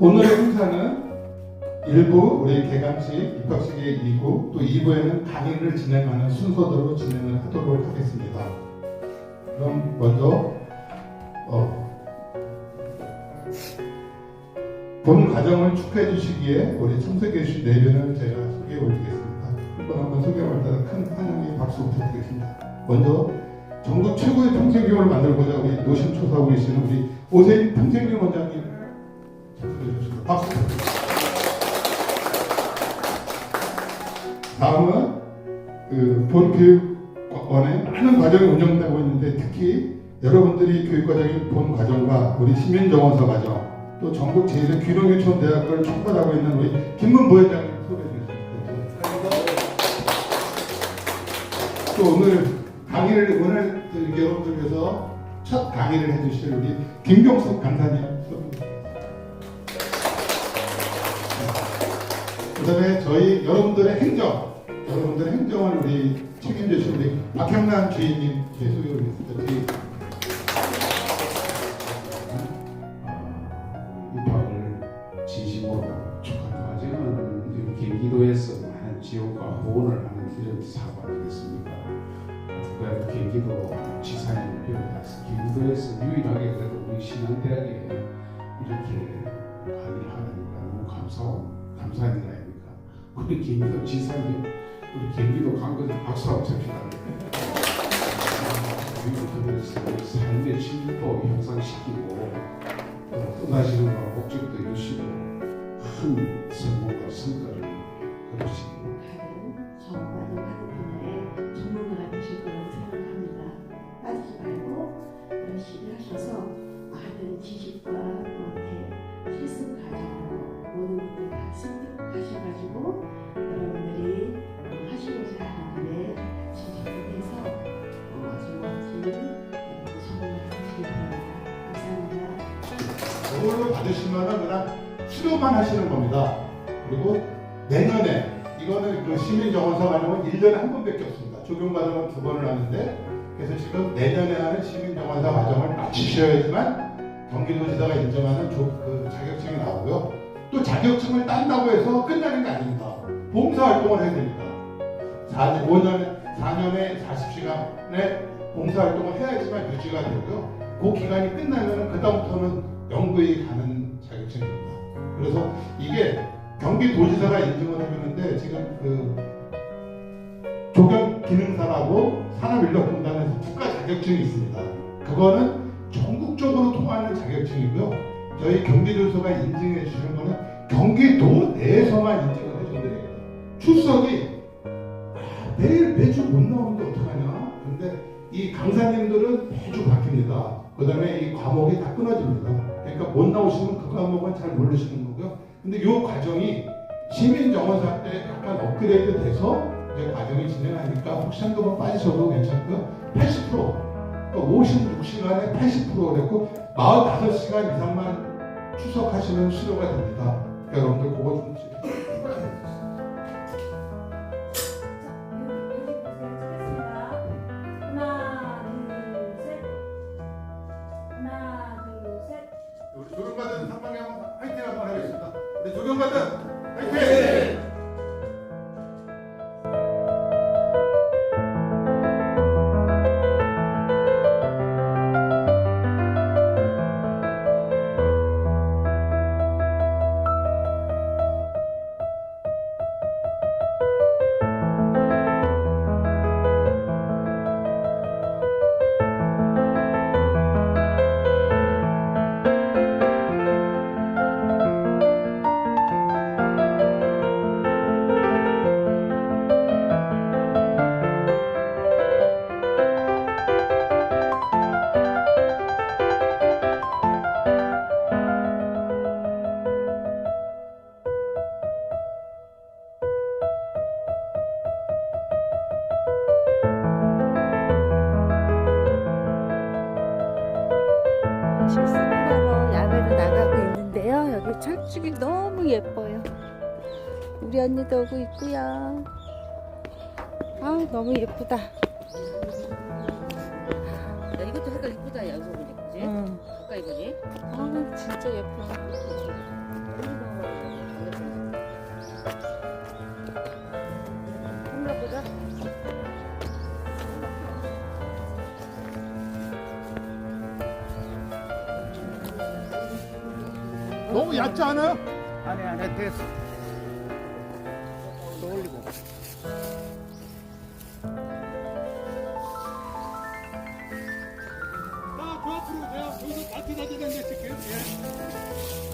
오늘의 행사는 1부 우리 개강식, 입학식의 2부, 또 2부에는 강의를 진행하는 순서대로 진행을 하도록 하겠습니다. 그럼 먼저 어, 본 과정을 축하해 주시기에 우리 참석해 주신 네 분을 제가 소개해 올리겠습니다. 한번 한번 소개할 때는 큰 환영의 박수 부탁드리겠습니다. 먼저 전국 최고의 평생교육을 만들고자 우리 노심초사하고 계시는 우리 오세인 평생교육 원장님. 박수. 다음은 그 본교육원에 많은 과정이 운영되고 있는데 특히 여러분들이 교육과정인 본 과정과 우리 시민정원서 과정 또 전국 제1의 귀농유치원 대학을 총괄하고 있는 우리 김문 부회장님 소개해 주시겠습니다. 또 오늘 강의를 오늘 그 여러분들 위해서 첫 강의를 해주실 우리 김경숙 강사님 그다음에 저희 여러분들의 행정, 여러분들의 행정을 우리 책임져 주신 우리 박형란 주인님 이 경기도에서 많은 지원과 후원을 하는 사고 아니겠습니까? 그래도 경기도 지사님을 비롯해서 경기도에서 유일하게 그래도 우리 신한대학에 이렇게 강의를 하니까 너무 일 아닙니까? 우리 경기도 지사님, 우리 경기도 강도에 박수 한번 칩시다. 삶의 질도 향상시키고 또 떠나시는 거 목적도 이루시고 큰 성공과 성과를 열심히 하셔서 많은 지식과 실습 과정으로 모든 것들 다 습득 하셔가지고 여러분들이 어, 하시고자 하는 일에 진심으로 해서 어, 아주 멋진 어, 전문가가 되시기 바랍니다. 감사합니다. 이걸로 받으시면은 그냥 수료만 하시는 겁니다. 그리고 내년에 이거는 그 시민정원서 과정은 1년에 한 번밖에 없습니다. 적용 과정은 두 번을 하는데 그래서 지금 내년에 하는 시민정원서 과정을 마치셔야지만 경기도지사가 인정하는 조, 그 자격증이 나오고요. 또 자격증을 딴다고 해서 끝나는 게 아닙니다. 봉사활동을 해야 됩니다. 4, 5년에 4년에 40시간의 봉사활동을 해야지만 유지가 되고요. 그 기간이 끝나면 그 다음부터는 연구에 가는 자격증입니다. 그래서 이게 경기도지사가 인증을 해주는데 지금 그 조경 기능사라고 산업인력공단에서 국가 자격증이 있습니다. 그거는 전국적으로 통하는 자격증이고요. 저희 경기도지사가 인증해 주시는 거는 경기도 내에서만 인증을 해준대요. 출석이 아, 매일 매주 못 나오는데 어떡하냐? 근데 이 강사님들은 매주 바뀝니다. 그 다음에 이 과목이 다 끊어집니다. 그러니까 못 나오시면 그 과목은 잘 모르시는 거고요. 근데 이 과정이 시민정원사 때 약간 업그레이드 돼서 이제 과정이 진행하니까 혹시 한두 번 빠지셔도 괜찮고요. 80% 그러니까 56시간에 80% 그랬고 45시간 이상만 추석하시면 수료가 됩니다. 그러니까 여러분들 그거 좀. 우리 조경받은 상방향 화이팅 한번 하겠습니다. 우리 조경받은 실습을 하러 야외로 나가고 있는데요. 여기 철쭉이 너무 예뻐요. 우리 언니도 오고 있고요. 아 너무 예쁘다. 야, 이것도 색깔 이쁘다 보니 그지? 응. 가까이 보니 아 진짜 예뻐. 너무 얕지 않아요? 안에 안에 됐어. 또 올리고. 자, 저 앞으로 내가 여기서 마트 다니는 데 찍게요. 예.